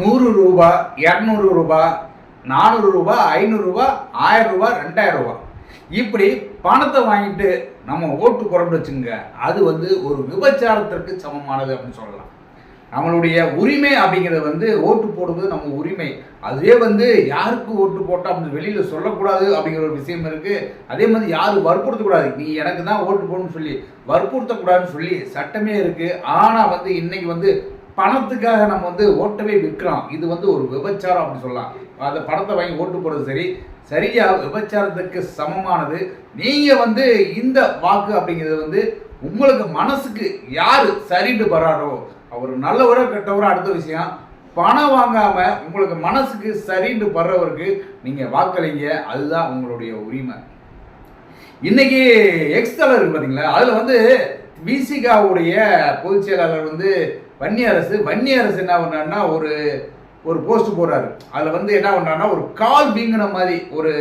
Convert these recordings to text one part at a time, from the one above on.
நூறு ரூபா இரநூறு ரூபா நானூறு ரூபா ஐநூறு ரூபா ஆயிரம் ரூபா ரெண்டாயிரம் ரூபா. இப்படி பணத்தை வாங்கிட்டு நம்ம ஓட்டு போறோம்னு வச்சுங்க அது வந்து ஒரு விபச்சாரத்திற்கு சமமானது அப்படின்னு சொல்லலாம். நம்மளுடைய உரிமை அப்படிங்கிறது வந்து ஓட்டு போடுவது நம்ம உரிமை. அதுவே வந்து யாருக்கு ஓட்டு போட்டால் அப்படின்னு வெளியில் சொல்லக்கூடாது அப்படிங்கிற ஒரு விஷயம் இருக்குது அதே மாதிரி யாரும் வற்புறுத்தக்கூடாது நீ எனக்கு தான் ஓட்டு போடணும்னு சொல்லி வற்புறுத்தக்கூடாதுன்னு சொல்லி சட்டமே இருக்குது ஆனால் வந்து இன்றைக்கி வந்து பணத்துக்காக நம்ம வந்து ஓட்டவே விற்கிறோம். இது வந்து ஒரு விபச்சாரம் அப்படின்னு சொல்லலாம். அந்த பணத்தை வாங்கி ஓட்டு போடுறது சரி. சரியா விபச்சாரத்துக்கு சமமானது. நீங்கள் வந்து இந்த வாக்கு அப்படிங்கிறது வந்து உங்களுக்கு மனசுக்கு யார் சரிட்டு வராரோ அவர் நல்லவரோ கெட்டவரோ அடுத்த விஷயம் பணம் வாங்காம உங்களுக்கு மனசுக்கு சரின்னு படுறவருக்கு நீங்க வாக்களிங்க. அதுதான் உங்களுடைய உரிமை. இன்னைக்கு எக்ஸ் தலை இருக்கு வந்து விசிகாவுடைய பொதுச் செயலாளர் வந்து வன்னி அரசு வன்னி அரசு என்ன பண்ணாருன்னா ஒரு ஒரு போஸ்ட் போடுறாரு. அதில் வந்து என்ன பண்ணாருன்னா ஒரு கால் வீங்கின மாதிரி ஒரு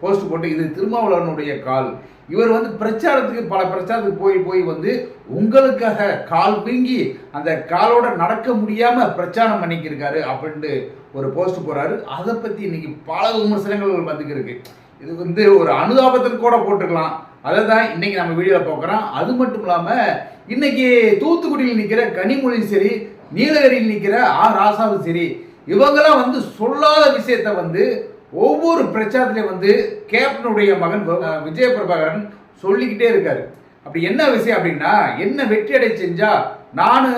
போஸ்ட் போட்டு இது திருமாவளவனுடைய கால். இவர் வந்து பிரச்சாரத்துக்கு பல பிரச்சாரத்துக்கு போய் போய் வந்து உங்களுக்காக கால் வீங்கி அந்த காலோட நடக்க முடியாமல் பிரச்சாரம் பண்ணிக்கிருக்காரு அப்படின்ட்டு ஒரு போஸ்ட் போறாரு அதை பற்றி இன்னைக்கு பல விமர்சனங்கள் வந்துக்கிருக்கு. இது வந்து ஒரு அனுதாபத்தில் கூட போட்டுக்கலாம். அதை தான் இன்னைக்கு நம்ம வீடியோவில் பார்க்குறோம். அது மட்டும் இல்லாமல் இன்னைக்கு தூத்துக்குடியில் நிற்கிற கனிமொழி சரி நீலகிரியில் நிற்கிற ஆ. ராசாவும் சரி இவங்கெல்லாம் வந்து சொல்லாத விஷயத்த வந்து ஒவ்வொரு பிரச்சாரத்திலையும் வந்து கேப்டனுடைய மகன் விஜய பிரபாகரன் சொல்லிக்கிட்டே இருக்காரு. அப்படி என்ன விஷயம் அப்படின்னா என்ன வெற்றி அடை செஞ்சா நான்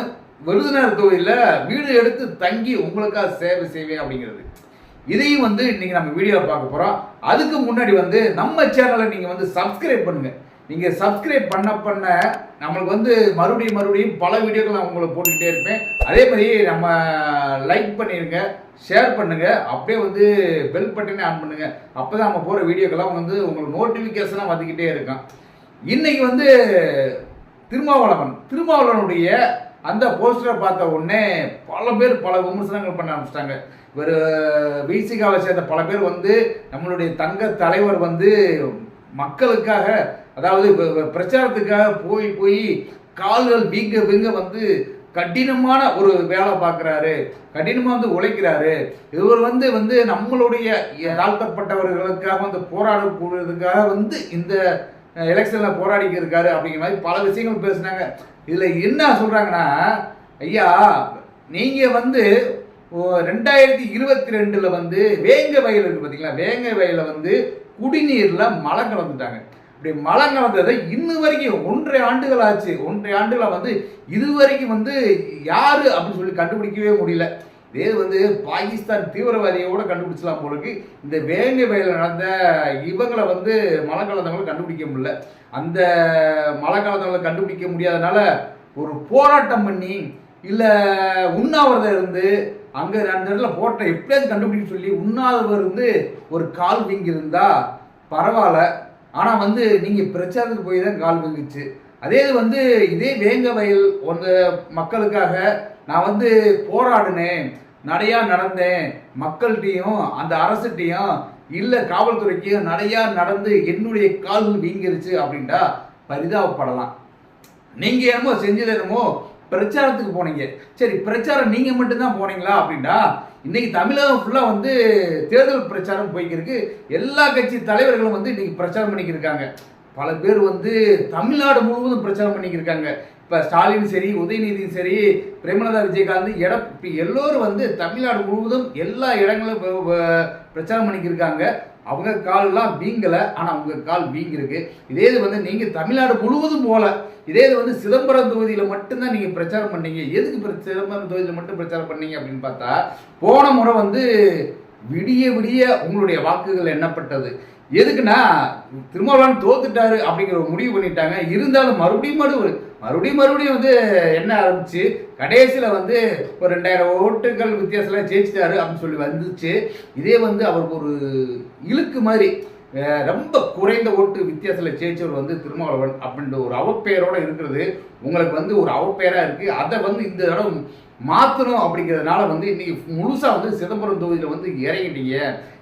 விருதுநகர் தொகுதியில் வீடு எடுத்து தங்கி உங்களுக்காக சேவை செய்வேன் அப்படிங்கிறது. இதையும் வந்து இன்றைக்கி நம்ம வீடியோவை பார்க்க போகிறோம் அதுக்கு முன்னாடி வந்து நம்ம சேனலை நீங்கள் வந்து சப்ஸ்கிரைப் பண்ணுங்கள் நீங்கள் சப்ஸ்கிரைப் பண்ண பண்ண நம்மளுக்கு வந்து மறுபடியும் மறுபடியும் பல வீடியோக்கள் நான் உங்களுக்கு போட்டுக்கிட்டே இருப்பேன். அதே மாதிரி நம்ம லைக் பண்ணிடுங்க ஷேர் பண்ணுங்கள் அப்படியே வந்து பெல் பட்டனே ஆன் பண்ணுங்கள் அப்போ தான் நம்ம போகிற வீடியோக்கெல்லாம் வந்து உங்களுக்கு நோட்டிஃபிகேஷனாக வந்துக்கிட்டே இருக்கும். இன்னைக்கு வந்து திருமாவளவன் திருமாவளவனுடைய அந்த போஸ்டரை பார்த்த உடனே பல பேர் பல விமர்சனங்கள் பண்ண ஆரம்பிச்சிட்டாங்க. இவர் விசிகாவை சேர்ந்த பல பேர் வந்து நம்மளுடைய தங்க தலைவர் வந்து மக்களுக்காக அதாவது பிரச்சாரத்துக்காக போய் போய் கால்கள் வீங்க வீங்க வந்து கடினமான ஒரு வேலை பார்க்குறாரு. கடினமாக வந்து உழைக்கிறாரு. இவர் வந்து வந்து நம்மளுடைய தாழ்த்தப்பட்டவர்களுக்காக வந்து போராடக்கூடியதுக்காக வந்து இந்த எலெக்ஷனில் போராடிக்க இருக்காரு அப்படிங்கிற மாதிரி பல விஷயங்கள் பேசுனாங்க. இதில் என்ன சொல்கிறாங்கன்னா ஐயா நீங்கள் வந்து ஓ, ரெண்டாயிரத்தி இருபத்தி ரெண்டில் வந்து வேங்க வயல் இருக்குது பார்த்தீங்களா வேங்க வயலில் வந்து குடிநீரில் மழை கலந்துட்டாங்க. இப்படி மழை கலந்ததை இன்னும் வரைக்கும் ஒன்றரை ஆண்டுகள் ஆச்சு. ஒன்றரை ஆண்டுகளாக வந்து இது வரைக்கும் வந்து யார் அப்படின்னு சொல்லி கண்டுபிடிக்கவே முடியல. இதே வந்து பாகிஸ்தான் தீவிரவாதியோட கண்டுபிடிச்சலாம் போல இந்த வேங்கை வயலில் நடந்த இவங்களை வந்து மழை காலத்தவங்களை கண்டுபிடிக்க முடியல. அந்த மழை காலத்தவங்களை கண்டுபிடிக்க முடியாதனால ஒரு போராட்டம் பண்ணி இல்லை உண்ணாவிரதம் இருந்து அங்கே அந்த இடத்துல போட்ட எப்படியாவது கண்டுபிடிக்க சொல்லி உண்ணாதவர் இருந்து ஒரு கால் வீங்கி இருந்தால் பரவாயில்ல. ஆனால் வந்து நீங்கள் பிரச்சாரத்துக்கு போய் தான் கால் வீங்குச்சு. அதே இது வந்து இதே வேங்க வயல் அந்த மக்களுக்காக நான் வந்து போராடினேன் நிறையா நடந்தேன் மக்கள்கிட்டையும் அந்த அரசுகிட்டையும் இல்லை காவல்துறைக்கும் நிறையா நடந்து என்னுடைய கால்கள் வீங்கிருச்சு அப்படின்ட்டா பரிதாபப்படலாம். நீங்கள் என்னமோ செஞ்சது என்னமோ பிரச்சாரத்துக்கு போனீங்க. சரி பிரச்சாரம் நீங்கள் மட்டும்தான் போனீங்களா அப்படின்னா இன்னைக்கு தமிழகம் ஃபுல்லாக வந்து தேர்தல் பிரச்சாரம் போய்க்கிருக்கு. எல்லா கட்சி தலைவர்களும் வந்து இன்னைக்கு பிரச்சாரம் பண்ணிக்கிருக்காங்க பல பேர் வந்து தமிழ்நாடு முழுவதும் பிரச்சாரம் பண்ணிக்கிருக்காங்க. இப்போ ஸ்டாலின் சரி உதயநிதியும் சரி பிரேமலதா விஜயகாந்த் எட இப்போ எல்லோரும் வந்து தமிழ்நாடு முழுவதும் எல்லா இடங்களும் பிரச்சாரம் பண்ணிக்கிருக்காங்க. அவங்க கால்லாம் வீங்கலை ஆனால் அவங்க கால் வீங்கிருக்கு. இதே இது வந்து நீங்கள் தமிழ்நாடு முழுவதும் போகல இதே இது வந்து சிதம்பரம் தொகுதியில் மட்டும்தான் நீங்கள் பிரச்சாரம் பண்ணீங்க. எதுக்கு சிதம்பரம் தொகுதியில் மட்டும் பிரச்சாரம் பண்ணீங்க அப்படின்னு பார்த்தா போன முறை வந்து விடிய விடிய உங்களுடைய வாக்குகள் எண்ணப்பட்டது. எதுக்குன்னா திருமாவளவன் தோத்துட்டாரு அப்படிங்கிற ஒரு முடிவு பண்ணிட்டாங்க. இருந்தாலும் மறுபடியும் மறுபடியும் மறுபடியும் மறுபடியும் வந்து என்ன ஆரம்பிச்சு கடைசியில் வந்து ஒரு ரெண்டாயிரம் ஓட்டுகள் வித்தியாசம்லாம் ஜெயிச்சிட்டாரு அப்படின்னு சொல்லி வந்துச்சு. இதே வந்து அவருக்கு ஒரு இழுக்கு மாதிரி. ரொம்ப குறைந்த ஓட்டு வித்தியாசத்தில் ஜெயிச்சவர் வந்து திருமாவளவன் அப்படின்ற ஒரு அவப்பெயரோடு இருக்கிறது. உங்களுக்கு வந்து ஒரு அவப்பெயராக இருக்குது அதை வந்து இந்த தடவை மாற்றணும் அப்படிங்கிறதுனால வந்து இன்றைக்கி முழுசாக வந்து சிதம்பரம் தொகுதியில் வந்து இறங்கிட்டீங்க.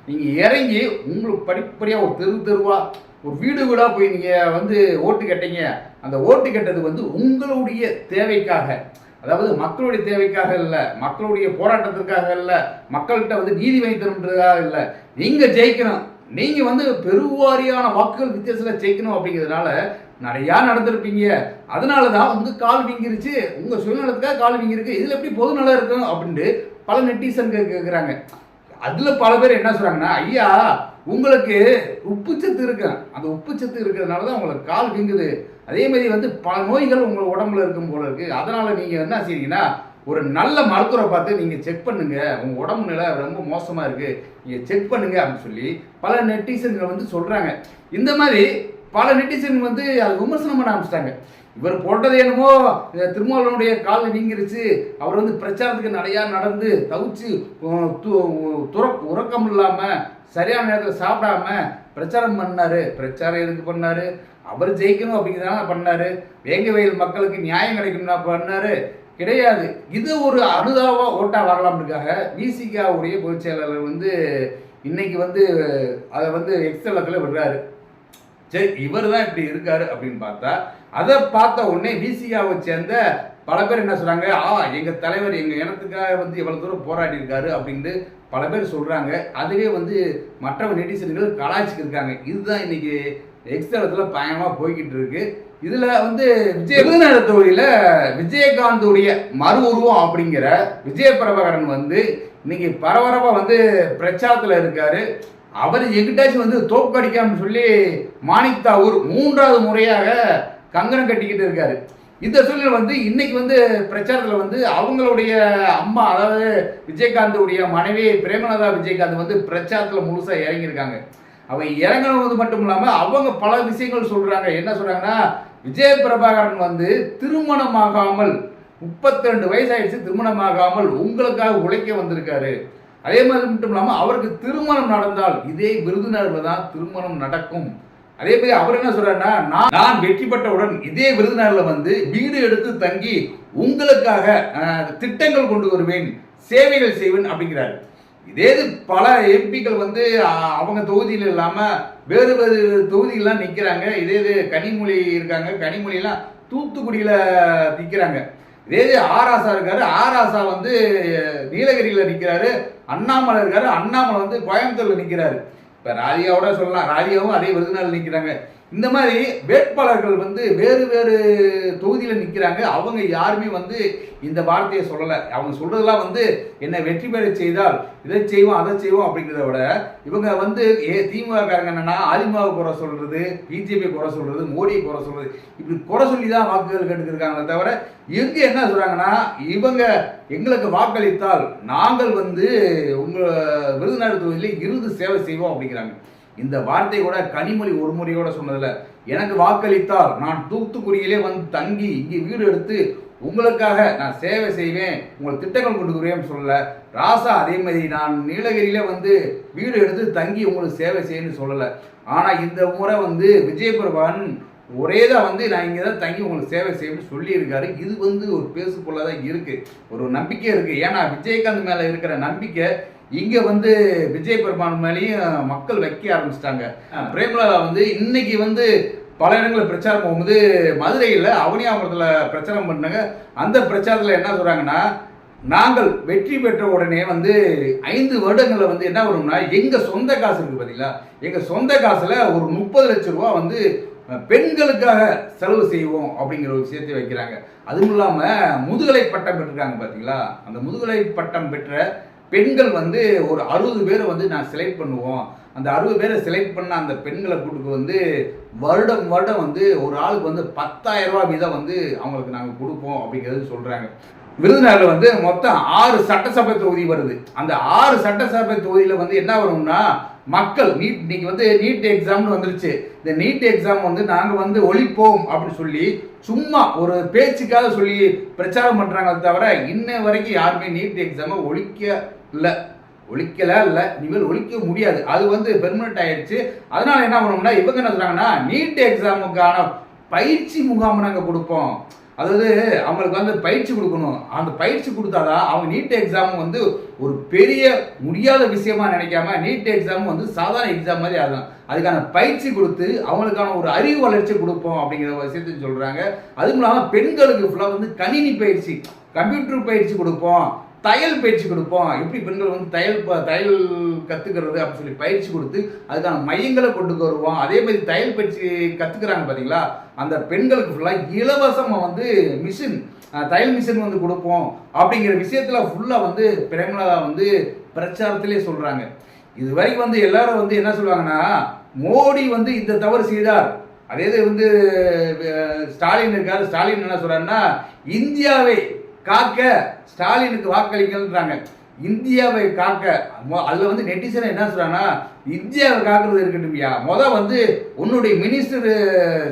நீங்கள் இறங்கி உங்களுக்கு படிப்படியாக ஒரு தெரு தெருவாக ஒரு வீடு வீடாக போய் நீங்கள் வந்து ஓட்டு கேட்டீங்க. அந்த ஓட்டு கேட்டது வந்து உங்களுடைய தேவைக்காக. அதாவது மக்களுடைய தேவைக்காக இல்லை மக்களுடைய போராட்டத்திற்காக இல்லை மக்கள்கிட்ட வந்து நீதி வைத்திருன்றதுக்காக இல்லை. நீங்கள் ஜெயிக்கணும். நீங்க வந்து பெருவாரியான வாக்குகள் வித்தியாசத்தில் ஜெயிக்கணும் அப்படிங்கிறதுனால நிறையா நடந்திருப்பீங்க. அதனால தான் உங்க கால் வீங்கிருச்சு. உங்க சுயநலத்துக்காக கால் வீங்கிருக்கு இதுல எப்படி பொது நலம் இருக்கும் அப்படின்ட்டு பல நெட்டிசன் கேட்குறாங்க அதுல பல பேர் என்ன சொல்றாங்கன்னா ஐயா உங்களுக்கு உப்புச்சத்து இருக்கு. அந்த உப்புச்சத்து இருக்கிறதுனால தான் உங்களுக்கு கால் வீங்குது. அதே மாதிரி வந்து பல நோய்கள் உங்க உடம்புல இருக்கும் போல இருக்கு. அதனால நீங்க என்ன செய்றீங்கன்னா ஒரு நல்ல மருத்துவரை பார்த்து நீங்கள் செக் பண்ணுங்க. உங்க உடம்பு நிலை ரொம்ப மோசமாக இருக்கு. நீங்கள் செக் பண்ணுங்க அப்படின்னு சொல்லி பல நெட்டிசன்கள் வந்து சொல்றாங்க. இந்த மாதிரி பல நெட்டிசன் வந்து அதை விமர்சனம் பண்ண ஆரம்பிச்சிட்டாங்க. இவர் போட்டது என்னமோ திருமாவளவனுடைய கால் நீங்கிருச்சு. அவர் வந்து பிரச்சாரத்துக்கு நிறையா நடந்து தவிச்சு துற- உறக்கம் இல்லாமல் சரியான நேரத்தில் சாப்பிடாம பிரச்சாரம் பண்ணாரு. பிரச்சாரம் எதுக்கு பண்ணாரு? அவர் ஜெயிக்கணும் அப்படிங்கிறதால பண்ணாரு. வேங்க வயல் மக்களுக்கு நியாயம் கிடைக்கணும்னா பண்ணாரு. கிடையாது. இது ஒரு அனுதாபா ஓட்டா வரலாம்னுக்காக விசிகாவுடைய பொதுச் செயலாளர் வந்து இன்னைக்கு வந்து அதை வந்து எக்ஸலத்தில் விடுறாரு சரி இவர் தான் இப்படி இருக்காரு அப்படின்னு பார்த்தா அதை பார்த்த உடனே விசிகாவை சேர்ந்த பல பேர் என்ன சொல்றாங்க ஆ எங்க தலைவர் எங்க இனத்துக்காக வந்து எவ்வளவு தூரம் போராடி இருக்காரு அப்படின்ட்டு பல பேர் சொல்றாங்க. அதுவே வந்து மற்ற நெட்டிசன்கள் கலாய்ச்சிக்கு இருக்காங்க. இதுதான் இன்னைக்கு எக்ஸ்தலத்துல பயணமா போய்கிட்டு இருக்கு. இதில் வந்து விஜய விருதுநகர தொகுதியில் விஜயகாந்துடைய மறு உருவம் அப்படிங்கிற விஜய பிரபாகரன் வந்து இன்னைக்கு பரபரப்பாக வந்து பிரச்சாரத்தில் இருக்காரு. அவர் எங்கிட்டாச்சும் வந்து தோக்கடிக்காம சொல்லி மாணிக்தாவூர் மூன்றாவது முறையாக கங்கணம் கட்டிக்கிட்டு இருக்காரு. இந்த சூழ்நிலை வந்து இன்னைக்கு வந்து பிரச்சாரத்தில் வந்து அவங்களுடைய அம்மா அதாவது விஜயகாந்துடைய மனைவி பிரேமலதா விஜயகாந்த் வந்து பிரச்சாரத்தில் முழுசாக இறங்கியிருக்காங்க. அவன் இறங்கினது மட்டும் இல்லாமல் அவங்க பல விஷயங்கள் சொல்கிறாங்க என்ன சொல்கிறாங்கன்னா விஜய பிரபாகரன் வந்து திருமணமாகாமல் முப்பத்தி ரெண்டு வயசாயிடுச்சு. திருமணமாகாமல் உங்களுக்காக உழைக்க வந்திருக்காரு. அதே மாதிரி மட்டும் இல்லாமல் அவருக்கு திருமணம் நடந்தால் இதே விருதுநகர்ல தான் திருமணம் நடக்கும். அதே மாதிரி அவர் என்ன சொல்றாருன்னா நான் வெற்றி பெற்றவுடன் இதே விருதுநகர்ல வந்து வீடு எடுத்து தங்கி உங்களுக்காக திட்டங்கள் கொண்டு வருவேன் சேவைகள் செய்வேன் அப்படிங்கிறாரு. இதே இது பல எம்பிக்கள் வந்து அவங்க தொகுதியில் இல்லாமல் வேறு வேறு தொகுதிகள்லாம் நிற்கிறாங்க இதே இது கனிமொழி இருக்காங்க. கனிமொழிலாம் தூத்துக்குடியில் நிற்கிறாங்க இதே இது ஆராசா இருக்காரு. ஆராசா வந்து நீலகிரியில் நிற்கிறாரு அண்ணாமலை இருக்காரு. அண்ணாமலை வந்து கோயம்புத்தூரில் நிற்கிறாரு இப்போ ராதிகாவோட சொல்லலாம். ராதிகாவும் அதே விருதுநாள் நிற்கிறாங்க இந்த மாதிரி வேட்பாளர்கள் வந்து வேறு வேறு தொகுதியில் நிற்கிறாங்க அவங்க யாருமே வந்து இந்த வார்த்தையை சொல்லலை. அவங்க சொல்கிறதெல்லாம் வந்து என்னை வெற்றி பெற செய்தால் இதை செய்வோம் அதை செய்வோம் அப்படிங்கிறத விட இவங்க வந்து ஏ திமுகக்காரங்க என்னென்னா என்னன்னா அதிமுக குறை சொல்கிறது பிஜேபி குறை சொல்கிறது மோடியை குறை சொல்கிறது இப்படி குறை சொல்லி தான் வாக்குகள் கேட்டுருக்காங்களே தவிர எங்கே என்ன சொல்கிறாங்கன்னா இவங்க எங்களுக்கு வாக்களித்தால் நாங்கள் வந்து உங்கள் விருதுநகர் தொகுதியில் இருந்து சேவை செய்வோம் அப்படிங்கிறாங்க. இந்த வார்த்தை கூட கனிமொழி ஒரு முறையோட சொன்னதில்ல எனக்கு வாக்களித்தால் நான் தூத்துக்குடியிலே வந்து தங்கி இங்கே வீடு எடுத்து உங்களுக்காக நான் சேவை செய்வேன் உங்கள் திட்டங்கள் கொண்டு வருவேன் சொல்லல. ராசா அதே மாதிரி நான் நீலகிரியில வந்து வீடு எடுத்து தங்கி உங்களுக்கு சேவை செய்யணும்னு சொல்லல. ஆனா இந்த முறை வந்து விஜயபிரபான் ஒரே தான் வந்து நான் இங்கே தான் தங்கி உங்களுக்கு சேவை செய்யணும்னு சொல்லியிருக்காரு. இது வந்து ஒரு பேசு தான் இருக்கு. ஒரு நம்பிக்கை இருக்கு. ஏன்னா விஜயகாந்த் மேலே இருக்கிற நம்பிக்கை இங்க வந்து விஜய் பெருமான் மேலேயும் மக்கள் வைக்க ஆரம்பிச்சிட்டாங்க. பிரேமலதா வந்து இன்னைக்கு வந்து பல இடங்களில் பிரச்சாரம் போகும்போது மதுரையில் அவனியாபுரத்தில் பிரச்சாரம் பண்ணாங்க. அந்த பிரச்சாரத்தில் என்ன சொல்றாங்கன்னா நாங்கள் வெற்றி பெற்ற உடனே வந்து ஐந்து வருடங்களில் வந்து என்ன வரும்னா எங்க சொந்த காசு இருக்கு பார்த்தீங்களா எங்க சொந்த காசுல ஒரு முப்பது லட்சம் ரூபா வந்து பெண்களுக்காக செலவு செய்வோம் அப்படிங்கிற ஒரு விஷயத்தை வைக்கிறாங்க. அதுவும் இல்லாம முதுகலை பட்டம் பெற்றிருக்காங்க பார்த்தீங்களா அந்த முதுகலை பட்டம் பெற்ற பெண்கள் வந்து ஒரு அறுபது பேரை வந்து நான் செலக்ட் பண்ணுவோம். அந்த அறுபது பேரை செலக்ட் பண்ண அந்த பெண்களை கூட்டுக்கு வந்து வருடம் வருடம் வந்து ஒரு ஆளுக்கு வந்து பத்தாயிரம் ரூபா வீதம் வந்து அவங்களுக்கு நாங்கள் கொடுப்போம் அப்படிங்கிறது சொல்கிறாங்க விருதுநகரில் வந்து மொத்தம் ஆறு சட்டசபை தொகுதி வருது. அந்த ஆறு சட்டசபை தொகுதியில் வந்து என்ன வரும்னா மக்கள் நீட் இன்னைக்கு வந்து நீட் எக்ஸாம்னு வந்துருச்சு. இந்த நீட் எக்ஸாம் வந்து நாங்கள் வந்து ஒழிப்போம் அப்படின்னு சொல்லி சும்மா ஒரு பேச்சுக்காக சொல்லி பிரச்சாரம் பண்ணுறாங்களே தவிர இன்ன வரைக்கும் யாருமே நீட் எக்ஸாமை ஒழிக்க இல்லை. ஒழிக்கல இல்லை. இனிமேல் ஒழிக்க முடியாது. அது வந்து பெர்மனெண்ட் ஆயிடுச்சு. அதனால என்ன பண்ணோம்னா இவங்க என்ன சொல்றாங்கன்னா நீட் எக்ஸாமுக்கான பயிற்சி முகாம் நாங்கள் கொடுப்போம். அதாவது அவங்களுக்கு வந்து பயிற்சி கொடுக்கணும். அந்த பயிற்சி கொடுத்தாதான் அவங்க நீட் எக்ஸாம் வந்து ஒரு பெரிய முடியாத விஷயமா நினைக்காம நீட் எக்ஸாம் வந்து சாதாரண எக்ஸாம் மாதிரி அதுதான் அதுக்கான பயிற்சி கொடுத்து அவங்களுக்கான ஒரு அறிவு வளர்ச்சி கொடுப்போம் அப்படிங்கிற விஷயத்தையும் சொல்றாங்க. அதுவும் இல்லாமல் பெண்களுக்கு ஃபுல்லாக வந்து கணினி பயிற்சி கம்ப்யூட்டர் பயிற்சி கொடுப்போம். தையல் பயிற்சி கொடுப்போம். எப்படி பெண்கள் வந்து தையல் ப- தையல் கற்றுக்கிறது அப்படின்னு சொல்லி பயிற்சி கொடுத்து அதுக்கான மையங்களை கொண்டு வருவோம். அதே மாதிரி தையல் பயிற்சி கற்றுக்குறாங்க பார்த்தீங்களா அந்த பெண்களுக்கு ஃபுல்லாக இலவசமாக வந்து மிஷின் தையல் மிஷின் வந்து கொடுப்போம். அப்படிங்கிற விஷயத்தில் ஃபுல்லாக வந்து பிரேமலதா வந்து பிரச்சாரத்திலே சொல்கிறாங்க இது வரைக்கும் வந்து எல்லாரும் வந்து என்ன சொல்லுவாங்கன்னா மோடி வந்து இந்த தவறு செய்தார். அதே இது வந்து ஸ்டாலின் இருக்காரு. ஸ்டாலின் என்ன சொல்கிறாருன்னா இந்தியாவை காக்க ஸ்டாலினுக்கு வாக்களிக்கன்றாங்க இந்தியாவை காக்க மொ- வந்து நெட்டிசன் என்ன சொல்கிறாங்கன்னா இந்தியாவை காக்கிறது இருக்கட்டும்யா முத வந்து உன்னுடைய மினிஸ்டர்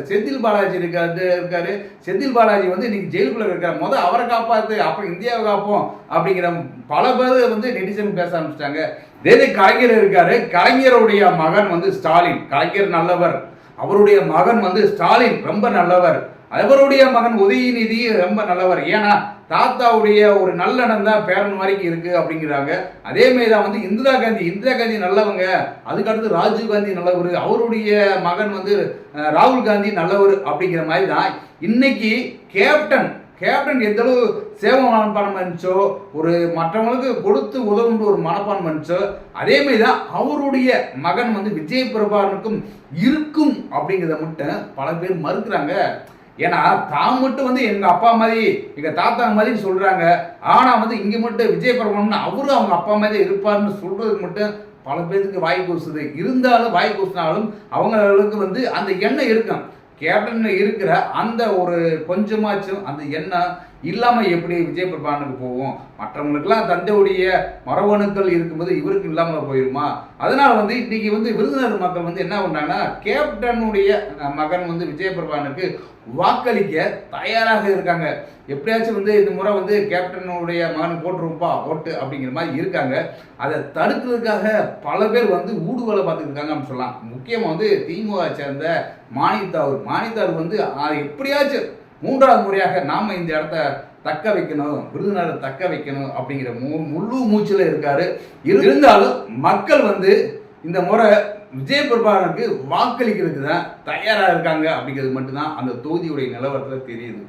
செந்தில் பாலாஜி இருக்காரு இருக்காரு. செந்தில் பாலாஜி வந்து இன்னைக்கு ஜெயிலுக்குள்ள இருக்கார். முத அவரை காப்பாற்று அப்புறம் இந்தியாவை காப்போம் அப்படிங்கிற பல பேர் வந்து நெட்டிசன் பேச ஆரம்பிச்சிட்டாங்க. வேறு கலைஞர் இருக்காரு. கலைஞருடைய மகன் வந்து ஸ்டாலின். கலைஞர் நல்லவர். அவருடைய மகன் வந்து ஸ்டாலின். ரொம்ப நல்லவர். அவருடைய மகன் உதயநிதி ரொம்ப நல்லவர். ஏன்னா தாத்தாவுடைய ஒரு நல்லெண்ணம் தான் பேரன் வரைக்கும் இருக்கு அப்படிங்கிறாங்க. அதே மாதிரி தான் வந்து இந்திரா காந்தி. இந்திரா காந்தி நல்லவங்க. அதுக்கு அடுத்து ராஜீவ் காந்தி நல்லவர். அவருடைய மகன் வந்து ராகுல் காந்தி நல்லவர் அப்படிங்கிற மாதிரி தான் இன்னைக்கு கேப்டன் கேப்டன் எந்த அளவு சேவை மனப்பான்மை இருந்துச்சோ ஒரு மற்றவங்களுக்கு கொடுத்து உதவுன்ற ஒரு மனப்பான்மை இருந்துச்சோ அதே தான் அவருடைய மகன் வந்து விஜய் பிரபாகரனுக்கும் இருக்கும் அப்படிங்கிறத மட்டும் பல பேர் மறுக்கிறாங்க. ஏன்னா தான் மட்டும் வந்து எங்க அப்பா மாதிரி எங்க தாத்தா மாதிரி சொல்றாங்க. ஆனா வந்து இங்க மட்டும் விஜய் பிரபலம்னு அவரும் அவங்க அப்பா மாதிரி இருப்பாருன்னு சொல்கிறதுக்கு மட்டும் பல பேருக்கு வாய் கூசுது இருந்தாலும் வாய் கூசினாலும் அவங்களுக்கு வந்து அந்த எண்ணம் இருக்கும். கேப்டன் இருக்கிற அந்த ஒரு கொஞ்சமாச்சும் அந்த எண்ணம் இல்லாமல் எப்படி விஜய் பிரபானுக்கு போகும் மற்றவங்களுக்கெல்லாம் தந்தையுடைய மரபணுக்கள் இருக்கும்போது இவருக்கு இல்லாமல் போயிருமா? அதனால வந்து இன்னைக்கு வந்து விருதுநகர் மக்கள் வந்து என்ன பண்ணாங்கன்னா கேப்டனுடைய மகன் வந்து விஜய் பிரபானுக்கு வாக்களிக்க தயாராக இருக்காங்க. எப்படியாச்சும் வந்து இந்த முறை வந்து கேப்டனுடைய மகன் போட்டுருப்பா ஓட்டு அப்படிங்கிற மாதிரி இருக்காங்க. அதை தடுக்கிறதுக்காக பல பேர் வந்து ஊடுகோலை பார்த்துட்டு இருக்காங்க அப்படின்னு சொல்லலாம். முக்கியமாக வந்து திமுக சேர்ந்த மானிதாவூர் மானிதாவூர் வந்து எப்படியாச்சும் மூன்றாவது முறையாக நாம இந்த இடத்த தக்க வைக்கணும் விருதுநரை தக்க வைக்கணும் அப்படிங்கிற மு முழு மூச்சில் இருக்காரு. இருந்தாலும் மக்கள் வந்து இந்த முறை விஜய பிரபாகரனுக்கு வாக்களிக்கிறதுக்கு தான் தயாராக இருக்காங்க அப்படிங்கிறது மட்டும்தான் அந்த தொகுதியுடைய நிலவரத்தில் தெரியுது.